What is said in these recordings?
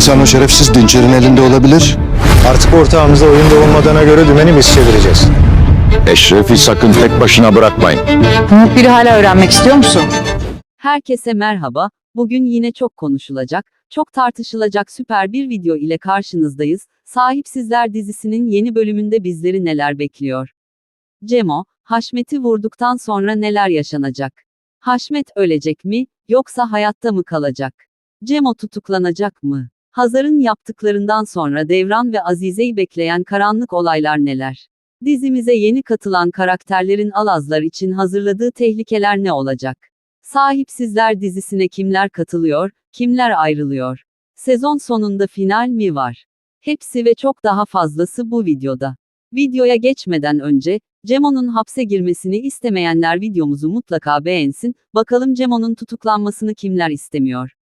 insan o şerefsiz Dinçer'in elinde olabilir. Artık ortağımızda oyunda olmadığına göre dümeni biz çevireceğiz. Eşref'i sakın tek başına bırakmayın. Muhbiri hala öğrenmek istiyor musun? Herkese merhaba. Bugün yine çok konuşulacak, çok tartışılacak süper bir video ile karşınızdayız. Sahipsizler dizisinin yeni bölümünde bizleri neler bekliyor? Cemo, Haşmet'i vurduktan sonra neler yaşanacak? Haşmet ölecek mi, yoksa hayatta mı kalacak? Cemo tutuklanacak mı? Hazar'ın yaptıklarından sonra Devran ve Azize'yi bekleyen karanlık olaylar neler? Dizimize yeni katılan karakterlerin Alazlar için hazırladığı tehlikeler ne olacak? Sahipsizler dizisine kimler katılıyor, kimler ayrılıyor? Sezon sonunda final mi var? Hepsi ve çok daha fazlası bu videoda. Videoya geçmeden önce, Cemo'nun hapse girmesini istemeyenler videomuzu mutlaka beğensin, bakalım Cemo'nun tutuklanmasını kimler istemiyor?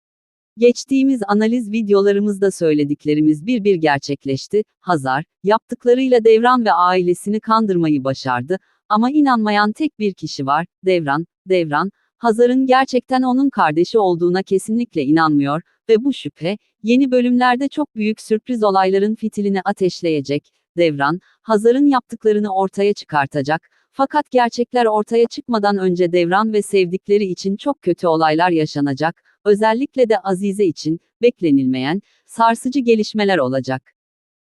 Geçtiğimiz analiz videolarımızda söylediklerimiz bir bir gerçekleşti. Hazar, yaptıklarıyla Devran ve ailesini kandırmayı başardı. Ama inanmayan tek bir kişi var, Devran. Devran, Hazar'ın gerçekten onun kardeşi olduğuna kesinlikle inanmıyor ve bu şüphe, yeni bölümlerde çok büyük sürpriz olayların fitilini ateşleyecek. Devran, Hazar'ın yaptıklarını ortaya çıkartacak. Fakat gerçekler ortaya çıkmadan önce Devran ve sevdikleri için çok kötü olaylar yaşanacak. Özellikle de Azize için, beklenilmeyen, sarsıcı gelişmeler olacak.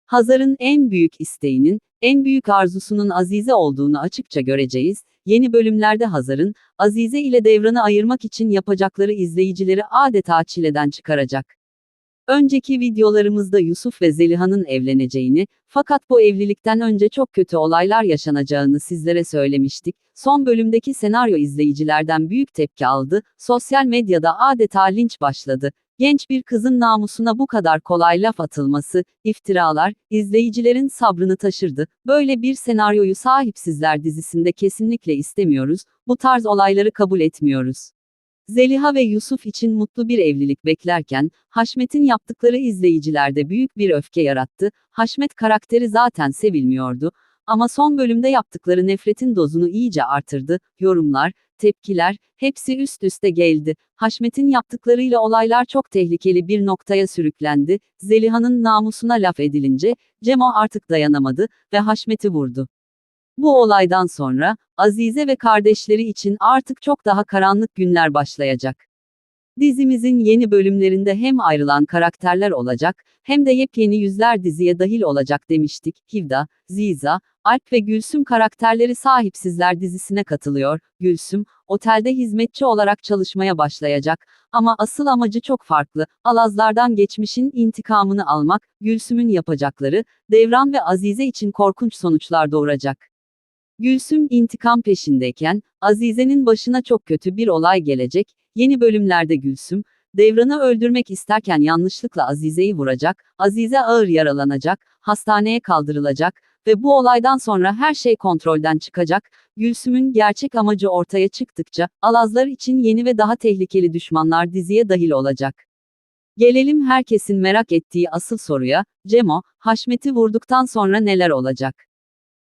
Hazar'ın en büyük isteğinin, en büyük arzusunun Azize olduğunu açıkça göreceğiz. Yeni bölümlerde Hazar'ın, Azize ile Devran'ı ayırmak için yapacakları izleyicileri adeta çileden çıkaracak. Önceki videolarımızda Yusuf ve Zeliha'nın evleneceğini, fakat bu evlilikten önce çok kötü olaylar yaşanacağını sizlere söylemiştik. Son bölümdeki senaryo izleyicilerden büyük tepki aldı, sosyal medyada adeta linç başladı. Genç bir kızın namusuna bu kadar kolay laf atılması, iftiralar, izleyicilerin sabrını taşırdı. Böyle bir senaryoyu sahipsizler dizisinde kesinlikle istemiyoruz, bu tarz olayları kabul etmiyoruz. Zeliha ve Yusuf için mutlu bir evlilik beklerken, Haşmet'in yaptıkları izleyicilerde büyük bir öfke yarattı. Haşmet karakteri zaten sevilmiyordu. Ama son bölümde yaptıkları nefretin dozunu iyice artırdı. Yorumlar, tepkiler, hepsi üst üste geldi. Haşmet'in yaptıklarıyla olaylar çok tehlikeli bir noktaya sürüklendi. Zeliha'nın namusuna laf edilince, Cemo artık dayanamadı ve Haşmet'i vurdu. Bu olaydan sonra, Azize ve kardeşleri için artık çok daha karanlık günler başlayacak. Dizimizin yeni bölümlerinde hem ayrılan karakterler olacak, hem de yepyeni yüzler diziye dahil olacak demiştik. Hivda, Ziza, Alp ve Gülsüm karakterleri sahipsizler dizisine katılıyor. Gülsüm, otelde hizmetçi olarak çalışmaya başlayacak. Ama asıl amacı çok farklı. Alazlardan geçmişin intikamını almak, Gülsüm'ün yapacakları, Devran ve Azize için korkunç sonuçlar doğuracak. Gülsüm intikam peşindeyken, Azize'nin başına çok kötü bir olay gelecek, yeni bölümlerde Gülsüm, Devran'ı öldürmek isterken yanlışlıkla Azize'yi vuracak, Azize ağır yaralanacak, hastaneye kaldırılacak ve bu olaydan sonra her şey kontrolden çıkacak, Gülsüm'ün gerçek amacı ortaya çıktıkça, Alazlar için yeni ve daha tehlikeli düşmanlar diziye dahil olacak. Gelelim herkesin merak ettiği asıl soruya, Cemo, Haşmet'i vurduktan sonra neler olacak?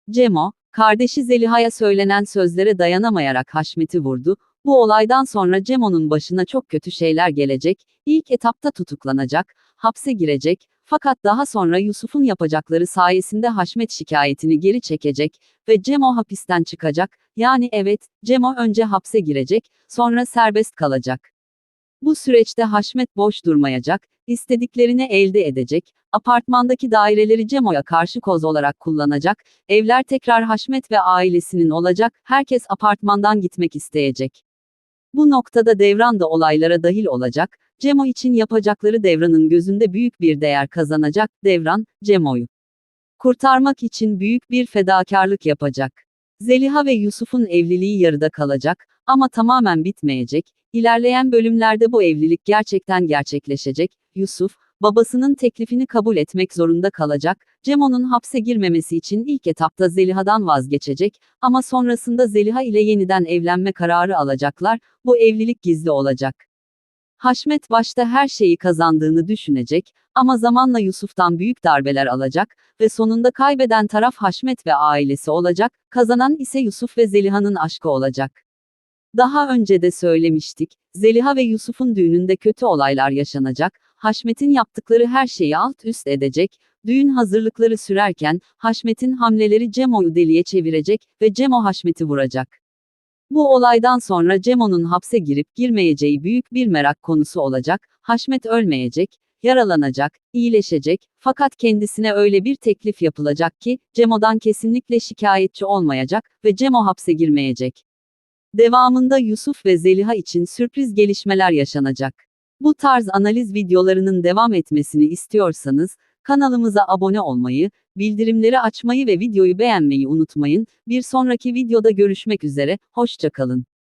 Cemo, Kardeşi Zeliha'ya söylenen sözlere dayanamayarak Haşmet'i vurdu. Bu olaydan sonra Cemo'nun başına çok kötü şeyler gelecek, ilk etapta tutuklanacak, hapse girecek, fakat daha sonra Yusuf'un yapacakları sayesinde Haşmet şikayetini geri çekecek ve Cemo hapisten çıkacak, yani evet, Cemo önce hapse girecek, sonra serbest kalacak. Bu süreçte Haşmet boş durmayacak, istediklerini elde edecek, apartmandaki daireleri Cemo'ya karşı koz olarak kullanacak, evler tekrar Haşmet ve ailesinin olacak, herkes apartmandan gitmek isteyecek. Bu noktada Devran da olaylara dahil olacak, Cemo için yapacakları Devran'ın gözünde büyük bir değer kazanacak, Devran, Cemo'yu kurtarmak için büyük bir fedakarlık yapacak. Zeliha ve Yusuf'un evliliği yarıda kalacak, ama tamamen bitmeyecek, İlerleyen bölümlerde bu evlilik gerçekten gerçekleşecek, Yusuf, babasının teklifini kabul etmek zorunda kalacak, Cemo'nun hapse girmemesi için ilk etapta Zeliha'dan vazgeçecek, ama sonrasında Zeliha ile yeniden evlenme kararı alacaklar, bu evlilik gizli olacak. Haşmet başta her şeyi kazandığını düşünecek, ama zamanla Yusuf'tan büyük darbeler alacak ve sonunda kaybeden taraf Haşmet ve ailesi olacak, kazanan ise Yusuf ve Zeliha'nın aşkı olacak. Daha önce de söylemiştik, Zeliha ve Yusuf'un düğününde kötü olaylar yaşanacak, Haşmet'in yaptıkları her şeyi alt üst edecek, düğün hazırlıkları sürerken, Haşmet'in hamleleri Cemo'yu deliye çevirecek ve Cemo Haşmet'i vuracak. Bu olaydan sonra Cemo'nun hapse girip girmeyeceği büyük bir merak konusu olacak, Haşmet ölmeyecek, yaralanacak, iyileşecek, fakat kendisine öyle bir teklif yapılacak ki, Cemo'dan kesinlikle şikayetçi olmayacak ve Cemo hapse girmeyecek. Devamında Yusuf ve Zeliha için sürpriz gelişmeler yaşanacak. Bu tarz analiz videolarının devam etmesini istiyorsanız, kanalımıza abone olmayı, bildirimleri açmayı ve videoyu beğenmeyi unutmayın. Bir sonraki videoda görüşmek üzere, hoşçakalın.